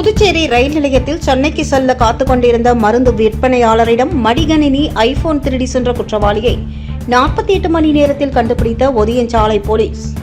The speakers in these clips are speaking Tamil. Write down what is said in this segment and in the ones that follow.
புதுச்சேரி ரயில் நிலையத்தில் சென்னைக்கு செல்ல காத்துக் கொண்டிருந்த மருந்து விற்பனையாளரிடம் மடிகணினி ஐபோன் திருடி சென்ற குற்றவாளியை நாற்பத்தி எட்டு மணி நேரத்தில் கண்டுபிடித்த ஒதியஞ்சாலை போலீஸ்.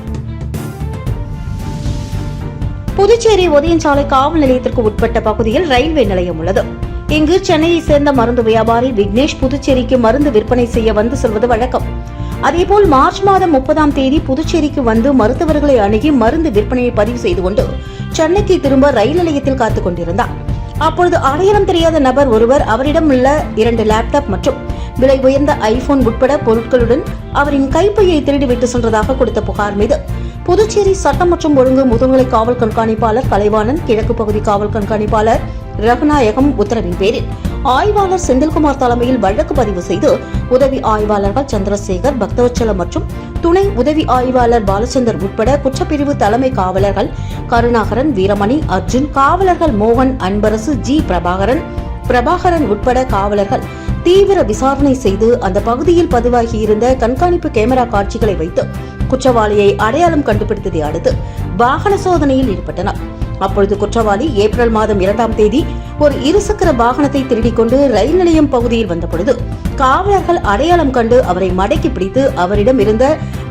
புதுச்சேரி ஒதியஞ்சாலை காவல் நிலையத்திற்கு உட்பட்ட பகுதியில் ரயில்வே நிலையம் உள்ளது. இங்கு சென்னையை சேர்ந்த மருந்து வியாபாரி விக்னேஷ் புதுச்சேரிக்கு மருந்து விற்பனை செய்ய வந்து செல்வது வழக்கம். அதேபோல் மார்ச் மாதம் முப்பதாம் தேதி புதுச்சேரிக்கு வந்து மருத்துவர்களை அணுகி மருந்து விற்பனையை பதிவு செய்து கொண்டு சென்னைக்கு திரும்ப ரயில் நிலையத்தில் காத்துக் கொண்டிருந்தார் அப்பொழுது அடையாளம் தெரியாத நபர் ஒருவர் அவரிடம் உள்ள இரண்டு லேப்டாப் மற்றும் விலை உயர்ந்த ஐபோன் உட்பட பொருட்களுடன் அவரின் கைப்பையை திருடிவிட்டு சென்றதாக கொடுத்த புகார் மீது புதுச்சேரி சட்டம் மற்றும் ஒழுங்கு முதுநிலை காவல் கண்காணிப்பாளர் கலைவாணன் கிழக்கு பகுதி காவல் கண்காணிப்பாளர் ரகுநாயகம் உத்தரவின் பேரில் ஆய்வாளர் செந்தில்குமார் தலைமையில் வழக்கு பதிவு செய்து உதவி ஆய்வாளர்கள் சந்திரசேகர் பக்தவச்சலம் மற்றும் துணை உதவி ஆய்வாளர் பாலச்சந்தர் உட்பட குற்றப்பிரிவு தலைமை காவலர்கள் கருணாகரன் வீரமணி அர்ஜுன் காவலர்கள் மோகன் அன்பரசு ஜி. பிரபாகரன் பிரபாகரன் உட்பட காவலர்கள் தீவிர விசாரணை செய்து அந்த பகுதியில் பதிவாகியிருந்த கண்காணிப்பு கேமரா காட்சிகளை வைத்து குற்றவாளியை அடையாளம் கண்டுபிடித்ததை அடுத்து வாகன சோதனையில் ஈடுபட்டனர். அப்பொழுது குற்றவாளி ஏப்ரல் மாதம் இரண்டாம் தேதி ஒரு இருசக்கர வாகனத்தை திருடிக் கொண்டு ரயில் நிலையம் பகுதியில் வந்தபொழுது காவலர்கள் அடையாளம் கண்டு அவரை மடக்கி பிடித்து அவரிடம் இருந்த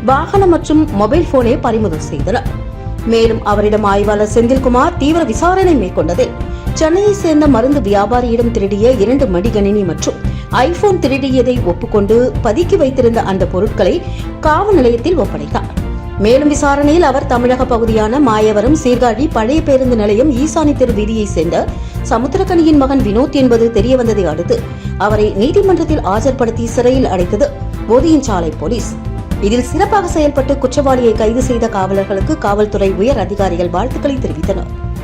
வாகனம் மற்றும் மொபைல் போனை பறிமுதல் செய்தனர். மேலும் அவரிடம் ஆய்வாளர் செந்தில்குமார் தீவிர விசாரணை மேற்கொண்டதில் சென்னையை சேர்ந்த மருந்து வியாபாரியிடம் திருடிய இரண்டு மடிகணினி மற்றும் ஐபோன் திருடியதை ஒப்புக்கொண்டு பதுக்கி வைத்திருந்த அந்த பொருட்களை காவல் நிலையத்தில் ஒப்படைத்தார். மேலும் விசாரணையில் அவர் தமிழக பகுதியான மாயவரம் சீர்காழி பழைய பேருந்து நிலையம் ஈசானி தெரு வீதியைச் சேர்ந்த சமுத்திரக்கனியின் மகன் வினோத் என்பது தெரியவந்ததை அடுத்து அவரை நீதிமன்றத்தில் ஆஜர்படுத்தி சிறையில் அடைத்தது போதியின் சாலை போலீஸ். இதில் சிறப்பாக செயல்பட்டு குற்றவாளியை கைது செய்த காவலர்களுக்கு காவல்துறை உயர் அதிகாரிகள் வாழ்த்துக்களை தெரிவித்தனர்.